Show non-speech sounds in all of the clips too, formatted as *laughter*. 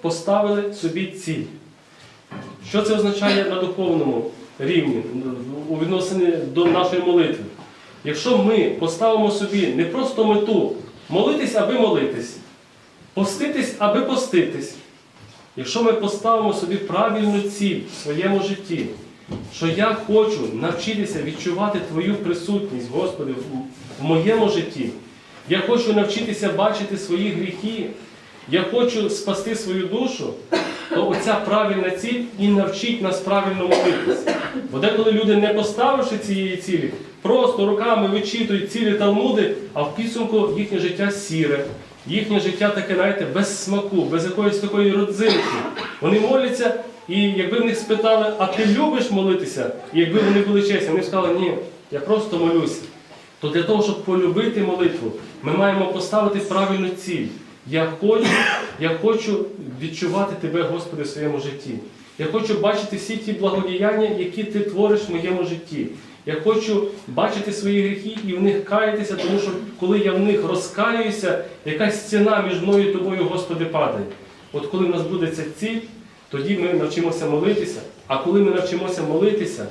поставили собі ціль. Що це означає на духовному рівні у відносині до нашої молитви? Якщо ми поставимо собі не просто мету молитись, аби молитись, поститись, аби поститись, якщо ми поставимо собі правильну ціль в своєму житті, що я хочу навчитися відчувати Твою присутність, Господи, в- моєму житті, я хочу навчитися бачити свої гріхи, я хочу спасти свою душу, то оця правильна ціль і навчить нас правильно молитися. Бо деколи люди, не поставивши цієї цілі, просто руками вичитують цілі талмуди, а в підсумку їхнє життя сіре, їхнє життя таке, знаєте, без смаку, без якоїсь такої родзинки. Вони моляться, і якби в них спитали, а ти любиш молитися? І якби вони були чесні, вони сказали, ні, я просто молюся. То для того, щоб полюбити молитву, ми маємо поставити правильну ціль. Я хочу, я хочу відчувати Тебе, Господи, в своєму житті. Я хочу бачити всі ті благодіяння, які Ти твориш в моєму житті. Я хочу бачити свої гріхи і в них каятися, тому що коли я в них розкаюся, якась стіна між мною і тобою, Господи, падає. От коли в нас буде ця ціль, тоді ми навчимося молитися. А коли ми навчимося молитися,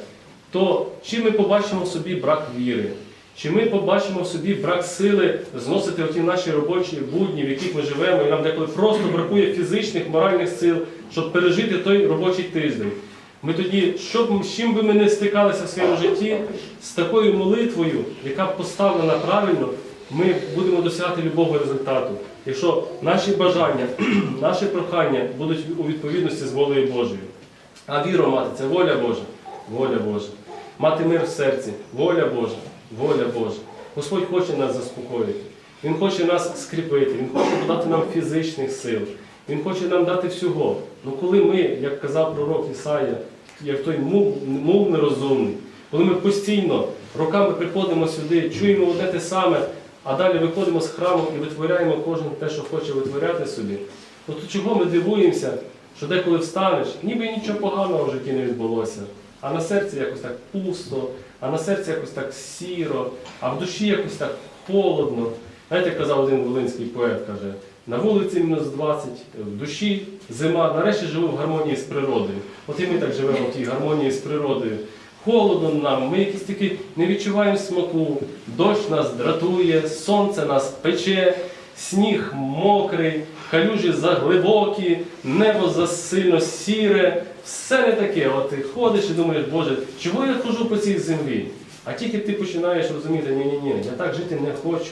то чи ми побачимо собі брак віри, чи ми побачимо в собі брак сили зносити оті наші робочі будні, в яких ми живемо, і нам деколи просто бракує фізичних, моральних сил, щоб пережити той робочий тиждень. Ми тоді, щоб, з чим би ми не стикалися в своєму житті, з такою молитвою, яка поставлена правильно, ми будемо досягати любого результату. Якщо наші бажання, *clears throat* наші прохання будуть у відповідності з волею Божою. А віру мати це воля Божа, воля Божа. Мати мир в серці, воля Божа, воля Божа. Господь хоче нас заспокоїти. Він хоче нас скріпити, Він хоче додати нам фізичних сил. Він хоче нам дати всього. Ну коли ми, як казав пророк Ісая, як той мув, мув нерозумний, коли ми постійно роками приходимо сюди, чуємо одне те саме, а далі виходимо з храму і витворяємо кожен те, що хоче витворяти собі, то чого ми дивуємося, що деколи встанеш, ніби нічого поганого в житті не відбулося, а на серці якось так пусто, а на серці якось так сіро, а в душі якось так холодно. Знаєте, казав один волинський поет, каже, на вулиці мінус 20, в душі зима, нарешті живу в гармонії з природою. От і ми так живемо в тій гармонії з природою. Холодно нам, ми якісь такі не відчуваємо смаку, дощ нас дратує, сонце нас пече, сніг мокрий, калюжі заглибокі, небо засильно сіре, все не таке. От ти ходиш і думаєш, Боже, чого я хожу по цій землі? А тільки ти починаєш розуміти, ні, ні, ні, я так жити не хочу.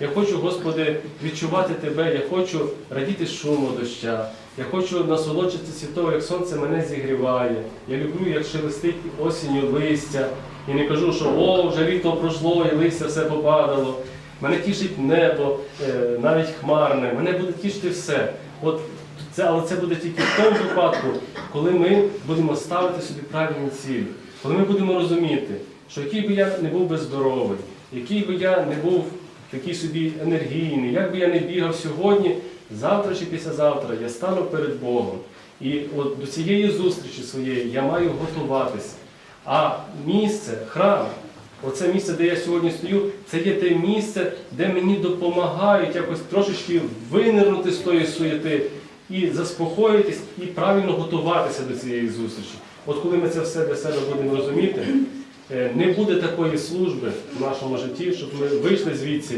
Я хочу, Господи, відчувати Тебе, я хочу радіти шуму доща. Я хочу насолоджуватися того, як сонце мене зігріває. Я люблю, як шелестить осінню листя. І не кажу, що о, вже літо пройшло і листя все попадало. Мене тішить небо, е, навіть хмарне, мене буде тішити все. От це, але це буде тільки в тому випадку, коли ми будемо ставити собі правильні цілі, коли ми будемо розуміти, що який би я не був би здоровий, який би я не був такий собі енергійний, як би я не бігав сьогодні, завтра чи післязавтра я стану перед Богом. І от до цієї зустрічі своєї я маю готуватися. А місце, храм, оце місце, де я сьогодні стою, це є те місце, де мені допомагають якось трошечки винирнути з тої суєти і заспокоїтись, і правильно готуватися до цієї зустрічі. От коли ми це все для себе будемо розуміти, е, не буде такої служби в нашому житті, щоб ми вийшли звідси,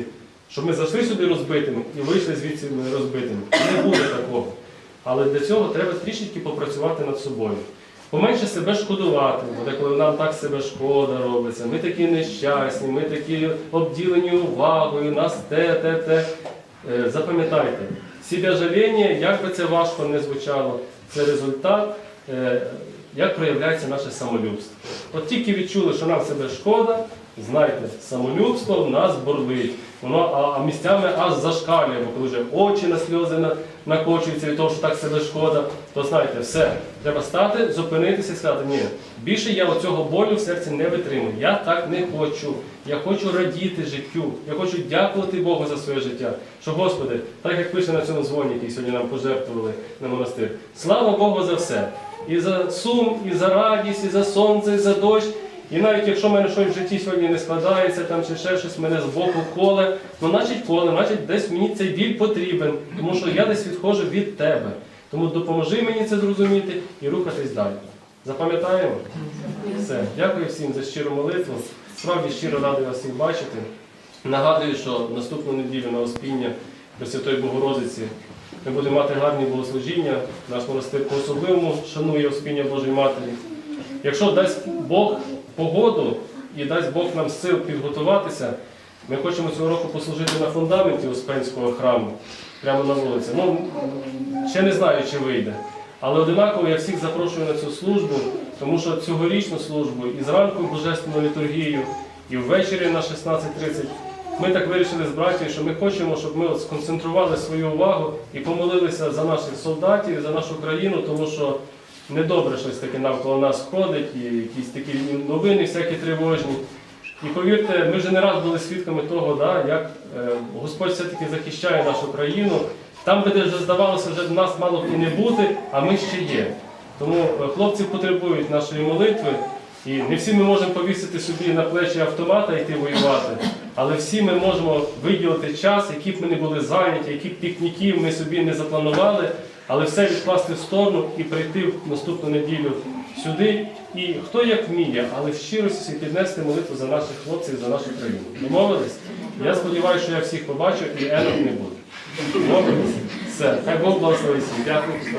щоб ми зайшли сюди розбитими і вийшли звідси розбитими. Не буде такого. Але для цього треба трішечки попрацювати над собою. Поменше себе шкодувати, бо коли нам так себе шкода робиться, ми такі нещасні, ми такі обділені увагою, нас те, те, те. Запам'ятайте, Запам'ятайте, себяжаління, як би це важко не звучало, це результат, е, як проявляється наше самолюбство. От тільки відчули, що нам себе шкода, знайте, самолюбство в нас бурлить. Воно а, а місцями аж зашкалює, бо коли вже очі на сльози на- накочуються від того, що так себе шкода, то знаєте, все, треба стати, зупинитися і сказати, ні, більше я оцього болю в серці не витримую. Я так не хочу. Я хочу радіти життю. Я хочу дякувати Богу за своє життя. Що, Господи, так як пише на цьому дзвоні, який сьогодні нам пожертвували на монастир. Слава Богу за все. І за сум, і за радість, і за сонце, і за дощ. І навіть якщо в мене щось в житті сьогодні не складається, там чи ще щось мене з боку коле, ну значить коле, значить десь мені цей біль потрібен, тому що я десь відходжу від тебе. Тому допоможи мені це зрозуміти і рухатись далі. Запам'ятаємо? Все. Дякую всім за щиру молитву. Справді щиро радий вас всіх бачити. Нагадую, що наступну неділю на Оспіння Пресвятої Богородиці ми будемо мати гарні богослужіння. Наш монастир по-особливому шанує Оспіння Божої Матері. Якщо дасть Бог погоду і дасть Бог нам сил підготуватися, ми хочемо цього року послужити на фундаменті Успенського храму, прямо на вулиці. Ну, ще не знаю, чи вийде. Але одинаково я всіх запрошую на цю службу, тому що цьогорічну службу і зранку божественну літургію, і ввечері на 16.30 ми так вирішили з братією, що ми хочемо, щоб ми сконцентрували свою увагу і помолилися за наших солдатів, за нашу країну, тому що недобре щось таке навколо нас ходить, і якісь такі новини всякі тривожні. І повірте, ми вже не раз були свідками того, да, як е, Господь все-таки захищає нашу країну. Там, де вже здавалося, вже нас мало б і не бути, а ми ще є. Тому е, хлопці потребують нашої молитви. І не всі ми можемо повісити собі на плечі автомата йти воювати, але всі ми можемо виділити час, які б ми не були зайняті, які б пікніків ми собі не запланували, але все відкласти в сторону і прийти в наступну неділю сюди. І хто як вміє, але в щирості піднести молитву за наших хлопців, за нашу країну. Домовились? Я сподіваюся, що я всіх побачу і енок не буде. Домовились? Все, хай Бог благословить всіх. Дякую, що.